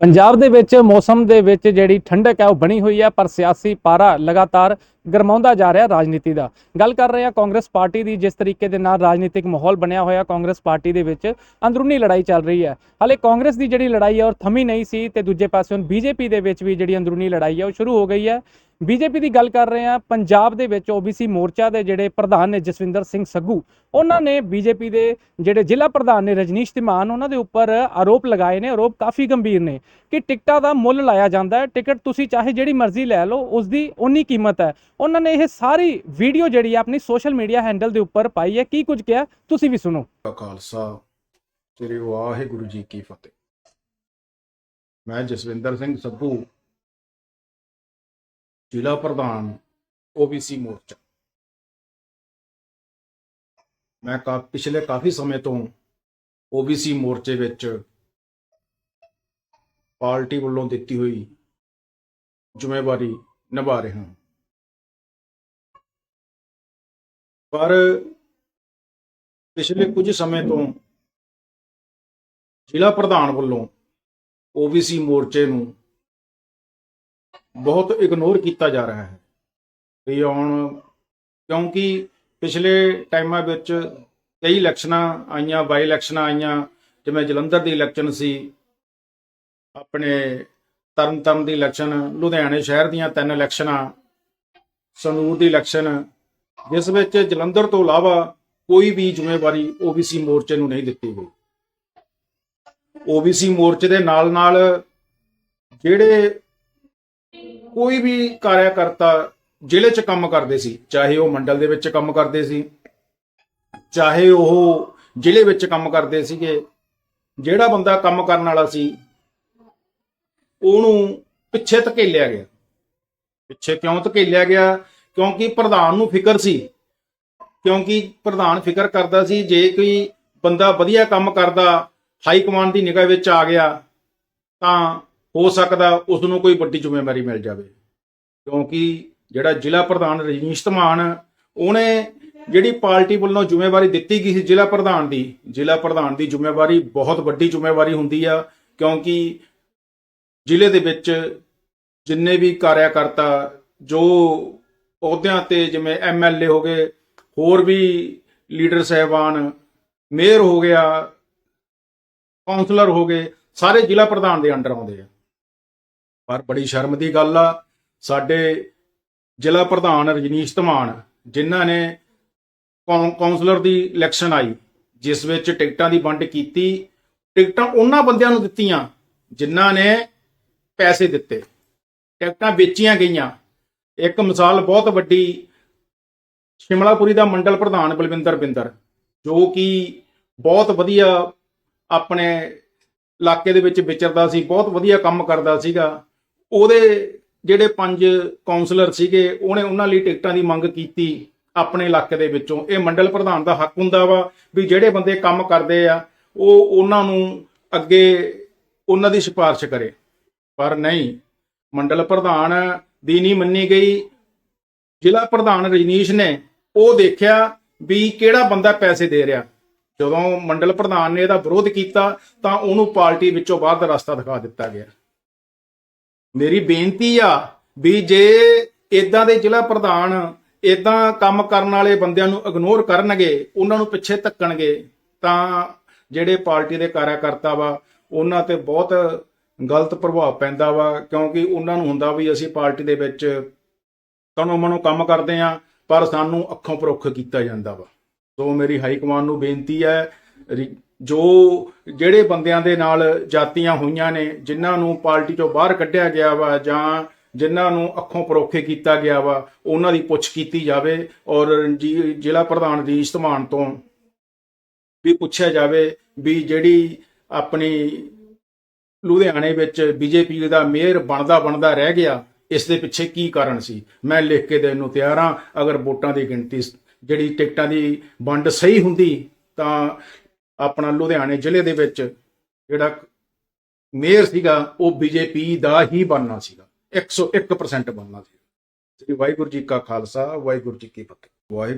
ਪੰਜਾਬ ਦੇ ਵਿੱਚ ਮੌਸਮ ਦੇ ਵਿੱਚ ਜਿਹੜੀ ਠੰਡਕ ਹੈ ਉਹ ਬਣੀ ਹੋਈ ਹੈ, ਪਰ ਸਿਆਸੀ ਪਾਰਾ ਲਗਾਤਾਰ ਗਰਮਾਉਂਦਾ ਜਾ ਰਿਹਾ ਰਾਜਨੀਤੀ ਦਾ। ਗੱਲ ਕਰ ਰਹੇ ਹਾਂ ਕਾਂਗਰਸ ਪਾਰਟੀ ਦੀ, ਜਿਸ ਤਰੀਕੇ ਦੇ ਨਾਲ ਰਾਜਨੀਤਿਕ ਮਾਹੌਲ ਬਣਿਆ ਹੋਇਆ ਕਾਂਗਰਸ ਪਾਰਟੀ ਦੇ ਵਿੱਚ, ਅੰਦਰੂਨੀ ਲੜਾਈ ਚੱਲ ਰਹੀ ਹੈ। ਹਾਲੇ ਕਾਂਗਰਸ ਦੀ ਜਿਹੜੀ ਲੜਾਈ ਹੈ ਉਹ ਥਮੀ ਨਹੀਂ ਸੀ ਤੇ ਦੂਜੇ ਪਾਸੇ ਹੁਣ ਬੀਜੇਪੀ ਦੇ ਵਿੱਚ ਵੀ ਜਿਹੜੀ ਅੰਦਰੂਨੀ ਲੜਾਈ ਹੈ ਉਹ ਸ਼ੁਰੂ ਹੋ ਗਈ ਹੈ। ਬੀਜੇਪੀ ਦੀ ਗੱਲ ਕਰ ਰਹੇ ਹਾਂ ਪੰਜਾਬ ਦੇ ਵਿੱਚ ਓਬੀਸੀ ਮੋਰਚਾ ਦੇ ਜਿਹੜੇ ਪ੍ਰਧਾਨ ਨੇ ਜਸਵਿੰਦਰ ਸਿੰਘ ਸੱਗੂ ਉਹਨਾਂ ਨੇ ਬੀਜੇਪੀ ਦੇ ਜਿਹੜੇ ਜ਼ਿਲ੍ਹਾ ਪ੍ਰਧਾਨ ਨੇ ਰਜਨੀਸ਼ ਤਿਮਾਨ ਉਹਨਾਂ ਦੇ ਉੱਪਰ ਆਰੋਪ ਲਗਾਏ ਨੇ ਆਰੋਪ ਕਾਫੀ ਗੰਭੀਰ ਨੇ ਕਿ ਟਿਕਟਾਂ ਦਾ ਮੁੱਲ ਲਾਇਆ ਜਾਂਦਾ ਹੈ ਟਿਕਟ ਤੁਸੀਂ ਚਾਹੇ ਜਿਹੜੀ ਮਰਜ਼ੀ ਲੈ ਲਓ ਉਸ ਦੀ ਉਨੀ ਕੀਮਤ ਹੈ ਉਹਨਾਂ ਨੇ ਇਹ ਸਾਰੀ ਵੀਡੀਓ ਜਿਹੜੀ ਹੈ ਆਪਣੀ ਸੋਸ਼ਲ ਮੀਡੀਆ ਹੈਂਡਲ ਦੇ ਉੱਪਰ ਪਾਈ ਹੈ ਕੀ ਕੁਝ ਕਿਹਾ ਤੁਸੀਂ ਵੀ ਸੁਣੋ ਖਾਲਸਾ ਸ੍ਰੀ ਵਾਹਿਗੁਰੂ ਜੀ ਕੀ ਫਤਿਹ ਮੈਂ ਜਸਵਿੰਦਰ ਸਿੰਘ ਸੱਭੂ ਜ਼ਿਲ੍ਹਾ ਪ੍ਰਧਾਨ, ਓਬੀਸੀ ਮੋਰਚਾ। ਮੈਂ ਕਾ, ਪਿਛਲੇ ਕਾਫੀ ਸਮੇਂ ਤੋਂ ਓਬੀਸੀ ਮੋਰਚੇ ਵਿੱਚ ਪਾਰਟੀ ਵੱਲੋਂ ਦਿੱਤੀ ਹੋਈ ਜ਼ਿੰਮੇਵਾਰੀ ਨਿਭਾ ਰਿਹਾ ਪਰ ਪਿਛਲੇ ਕੁਝ ਸਮੇਂ ਤੋਂ ਜ਼ਿਲ੍ਹਾ ਪ੍ਰਧਾਨ ਵੱਲੋਂ ਓਬੀਸੀ ਮੋਰਚੇ ਨੂੰ ਬਹੁਤ ਇਗਨੋਰ ਕੀਤਾ ਜਾ ਰਿਹਾ ਹੈ। ਵੀ ਹੁਣ ਕਿਉਂਕਿ ਪਿਛਲੇ ਟਾਈਮਾਂ ਵਿੱਚ ਕਈ ਇਲੈਕਸ਼ਨਾਂ ਆਈਆਂ, ਬਾਈ ਇਲੈਕਸ਼ਨਾਂ ਆਈਆਂ, ਜਿਵੇਂ ਜਲੰਧਰ ਦੀ ਇਲੈਕਸ਼ਨ ਸੀ, ਆਪਣੇ ਤਰਨਤਾਰਨ ਦੀ ਇਲੈਕਸ਼ਨ, ਲੁਧਿਆਣੇ ਸ਼ਹਿਰ ਦੀਆਂ ਤਿੰਨ ਇਲੈਕਸ਼ਨਾਂ, ਸੰਗਰੂਰ ਦੀ ਇਲੈਕਸ਼ਨ, ਜਿਸ ਵਿੱਚ ਜਲੰਧਰ ਤੋਂ ਇਲਾਵਾ ਕੋਈ ਵੀ ਜ਼ਿੰਮੇਵਾਰੀ ਓਬੀਸੀ ਮੋਰਚੇ ਨੂੰ ਨਹੀਂ ਦਿੱਤੀ ਗਈ। ਓਬੀਸੀ ਮੋਰਚੇ ਦੇ ਨਾਲ ਨਾਲ ਜਿਹੜੇ ਕੋਈ ਵੀ ਕਾਰਿਆਕਰਤਾ ਜ਼ਿਲ੍ਹੇ 'ਚ ਕੰਮ ਕਰਦੇ ਸੀ, ਚਾਹੇ ਉਹ ਮੰਡਲ ਦੇ ਵਿੱਚ ਕੰਮ ਕਰਦੇ ਸੀ, ਚਾਹੇ ਉਹ ਜ਼ਿਲ੍ਹੇ ਵਿੱਚ ਕੰਮ ਕਰਦੇ ਸੀਗੇ, ਜਿਹੜਾ ਬੰਦਾ ਕੰਮ ਕਰਨ ਵਾਲਾ ਸੀ, ਉਹਨੂੰ ਪਿੱਛੇ ਧਕੇਲਿਆ ਗਿਆ। ਪਿੱਛੇ ਕਿਉਂ ਧਕੇਲਿਆ ਗਿਆ? ਕਿਉਂਕਿ ਪ੍ਰਧਾਨ ਨੂੰ ਫਿਕਰ ਸੀ। ਕਿਉਂਕਿ ਪ੍ਰਧਾਨ ਫਿਕਰ ਕਰਦਾ ਸੀ, ਜੇ ਕੋਈ ਬੰਦਾ ਵਧੀਆ ਕੰਮ ਕਰਦਾ, ਹਾਈ ਕਮਾਂਡ ਦੀ ਨਿਗਾਹ ਵਿੱਚ ਆ ਗਿਆ, ਤਾਂ ਹੋ ਸਕਦਾ ਉਸ ਨੂੰ ਕੋਈ ਵੱਡੀ ਜ਼ਿੰਮੇਵਾਰੀ ਮਿਲ ਜਾਵੇ। ਕਿਉਂਕਿ ਜਿਹੜਾ ਜ਼ਿਲ੍ਹਾ ਪ੍ਰਧਾਨ ਰਜਨੀਸ਼ ਧਮਾਨ, ਉਹਨੇ ਜਿਹੜੀ ਪਾਰਟੀ ਵੱਲੋਂ ਜ਼ਿੰਮੇਵਾਰੀ ਦਿੱਤੀ ਗਈ ਸੀ ਜ਼ਿਲ੍ਹਾ ਪ੍ਰਧਾਨ ਦੀ, ਜ਼ਿਲ੍ਹਾ ਪ੍ਰਧਾਨ ਦੀ ਜ਼ਿੰਮੇਵਾਰੀ ਬਹੁਤ ਵੱਡੀ ਜ਼ਿੰਮੇਵਾਰੀ ਹੁੰਦੀ ਆ, ਕਿਉਂਕਿ ਜ਼ਿਲ੍ਹੇ ਦੇ ਵਿੱਚ ਜਿੰਨੇ ਵੀ ਕਾਰਿਆਕਰਤਾ, ਜੋ ਅਹੁਦਿਆਂ ਤੇ ਜਿਵੇਂ ਐਮਐਲਏ ਹੋ ਗਏ, ਹੋਰ ਵੀ ਲੀਡਰ ਸਹਿਬਾਨ, ਮੇਅਰ ਹੋ ਗਿਆ ਕਾਉਂਸਲਰ ਹੋ ਗਏ, ਸਾਰੇ ਜ਼ਿਲ੍ਹਾ ਪ੍ਰਧਾਨ ਦੇ ਅੰਡਰ ਆਉਂਦੇ ਆ। ਪਰ ਬੜੀ ਸ਼ਰਮ ਦੀ ਗੱਲ ਆ। ਸਾਡੇ ਜ਼ਿਲ੍ਹਾ ਪ੍ਰਧਾਨ ਰਜਨੀਸ਼ ਧਮਾਨ, ਜਿਨ੍ਹਾਂ ਨੇ ਕੌਂ- ਕਾਉਂਸਲਰ ਦੀ ਇਲੈਕਸ਼ਨ ਆਈ, ਜਿਸ ਵਿੱਚ ਟਿਕਟਾਂ ਦੀ ਵੰਡ ਕੀਤੀ। ਟਿਕਟਾਂ ਉਹਨਾਂ ਬੰਦਿਆਂ ਨੂੰ ਦਿੱਤੀਆਂ, ਜਿਨ੍ਹਾਂ ਨੇ ਪੈਸੇ ਦਿੱਤੇ। ਟਿਕਟਾਂ ਵੇਚੀਆਂ ਗਈਆਂ। ਇੱਕ ਮਿਸਾਲ ਬਹੁਤ ਵੱਡੀ ਸ਼ਿਮਲਾਪੁਰੀ ਦਾ ਮੰਡਲ ਪ੍ਰਧਾਨ ਬਲਵਿੰਦਰ ਬਿੰਦਰ, ਜੋ ਕਿ ਬਹੁਤ ਵਧੀਆ ਆਪਣੇ ਇਲਾਕੇ ਦੇ ਵਿੱਚ ਵਿਚਰਦਾ ਸੀ, ਬਹੁਤ ਵਧੀਆ ਕੰਮ ਕਰਦਾ ਸੀਗਾ। ਉਹਦੇ ਜਿਹੜੇ ਪੰਜ ਕਾਉਂਸਲਰ ਸੀਗੇ, ਉਹਨੇ ਉਹਨਾਂ ਲਈ ਟਿਕਟਾਂ ਦੀ ਮੰਗ ਕੀਤੀ ਆਪਣੇ ਇਲਾਕੇ ਦੇ ਵਿੱਚੋਂ। ਇਹ ਮੰਡਲ ਪ੍ਰਧਾਨ ਦਾ ਹੱਕ ਹੁੰਦਾ ਵਾ ਵੀ ਜਿਹੜੇ ਬੰਦੇ ਕੰਮ ਕਰਦੇ ਆ, ਉਹ ਉਹਨਾਂ ਨੂੰ ਅੱਗੇ ਉਹਨਾਂ ਦੀ ਸਿਫਾਰਿਸ਼ ਕਰੇ। ਪਰ ਨਹੀਂ, ਮੰਡਲ ਪ੍ਰਧਾਨ ਦੀ ਨਹੀਂ ਮੰਨੀ ਗਈ। ਜ਼ਿਲ੍ਹਾ ਪ੍ਰਧਾਨ ਰਜਨੀਸ਼ ਨੇ ਉਹ ਦੇਖਿਆ ਵੀ ਕਿਹੜਾ ਬੰਦਾ ਪੈਸੇ ਦੇ ਰਿਹਾ। ਜਦੋਂ ਮੰਡਲ ਪ੍ਰਧਾਨ ਨੇ ਇਹਦਾ ਵਿਰੋਧ ਕੀਤਾ, ਤਾਂ ਉਹਨੂੰ ਪਾਰਟੀ ਵਿੱਚੋਂ ਬਾਹਰ ਦਾ ਰਸਤਾ ਦਿਖਾ ਦਿੱਤਾ ਗਿਆ। ਮੇਰੀ ਬੇਨਤੀ ਆ ਵੀ ਜੇ ਇਦਾਂ ਦੇ ਜ਼ਿਲ੍ਹਾ ਪ੍ਰਧਾਨ ਇਦਾਂ ਕੰਮ ਕਰਨ ਵਾਲੇ ਬੰਦਿਆਂ ਨੂੰ ਇਗਨੋਰ ਕਰਨਗੇ, ਉਹਨਾਂ ਨੂੰ ਪਿੱਛੇ ਧੱਕਣਗੇ, ਤਾਂ ਜਿਹੜੇ ਪਾਰਟੀ ਦੇ ਕਾਰਿਆਕਰਤਾ ਵਾ, ਉਹਨਾਂ ਤੇ ਬਹੁਤ ਗਲਤ ਪ੍ਰਭਾਵ ਪੈਂਦਾ ਵਾ, ਕਿਉਂਕਿ ਉਹਨਾਂ ਨੂੰ ਹੁੰਦਾ ਵੀ ਅਸੀਂ ਪਾਰਟੀ ਦੇ ਵਿੱਚ ਤਨੋਂ ਮਨੋਂ ਕੰਮ ਕਰਦੇ ਆ, ਪਰ ਸਾਨੂੰ ਅੱਖੋਂ ਪਰੋਖ ਕੀਤਾ ਜਾਂਦਾ ਵਾ। ਸੋ ਮੇਰੀ ਹਾਈ ਕਮਾਂਡ ਨੂੰ ਬੇਨਤੀ ਹੈ ਜੋ ਜਿਹੜੇ ਬੰਦਿਆਂ ਦੇ ਨਾਲ ਜਾਤੀਆਂ ਹੋਈਆਂ ਨੇ, ਜਿਨ੍ਹਾਂ ਨੂੰ ਪਾਰਟੀ ਚੋਂ ਬਾਹਰ ਕੱਢਿਆ ਗਿਆ ਵਾ ਜਾਂ ਜਿਨ੍ਹਾਂ ਨੂੰ ਅੱਖੋਂ ਪਰੋਖੇ ਕੀਤਾ ਗਿਆ ਵਾ, ਉਹਨਾਂ ਦੀ ਪੁੱਛ ਕੀਤੀ ਜਾਵੇ ਔਰ ਜੀ- ਜ਼ਿਲ੍ਹਾ ਪ੍ਰਧਾਨ ਰਜੀਸ਼ ਧਮਾਨ ਤੋਂ ਵੀ ਪੁੱਛਿਆ ਜਾਵੇ ਵੀ ਜਿਹੜੀ ਆਪਣੀ ਲੁਧਿਆਣੇ ਵਿੱਚ ਬੀਜੇਪੀ ਦਾ ਮੇਅਰ ਬਣਦਾ ਬਣਦਾ ਰਹਿ ਗਿਆ, ਇਸ ਦੇ ਪਿੱਛੇ ਕੀ ਕਾਰਨ ਸੀ? ਮੈਂ ਲਿਖ ਕੇ ਦੇਣ ਨੂੰ ਤਿਆਰ ਹਾਂ। ਅਗਰ ਵੋਟਾਂ ਦੀ ਗਿਣਤੀ ਜਿਹੜੀ ਟਿਕਟਾਂ ਦੀ ਵੰਡ ਸਹੀ ਹੁੰਦੀ ਤਾਂ ਆਪਣਾ ਲੁਧਿਆਣੇ ਜ਼ਿਲ੍ਹੇ ਦੇ ਵਿੱਚ ਜਿਹੜਾ ਮੇਅਰ ਸੀਗਾ, ਉਹ ਬੀਜੇਪੀ ਦਾ ਹੀ ਬਣਨਾ ਸੀਗਾ। 101% ਬਣਨਾ ਸੀ ਸ੍ਰੀ ਵਾਹਿਗੁਰੂ ਜੀ ਕਾ ਖਾਲਸਾ, ਵਾਹਿਗੁਰੂ ਜੀ ਕੀ ਫਤਿਹ। ਵਾਹਿਗੁਰੂ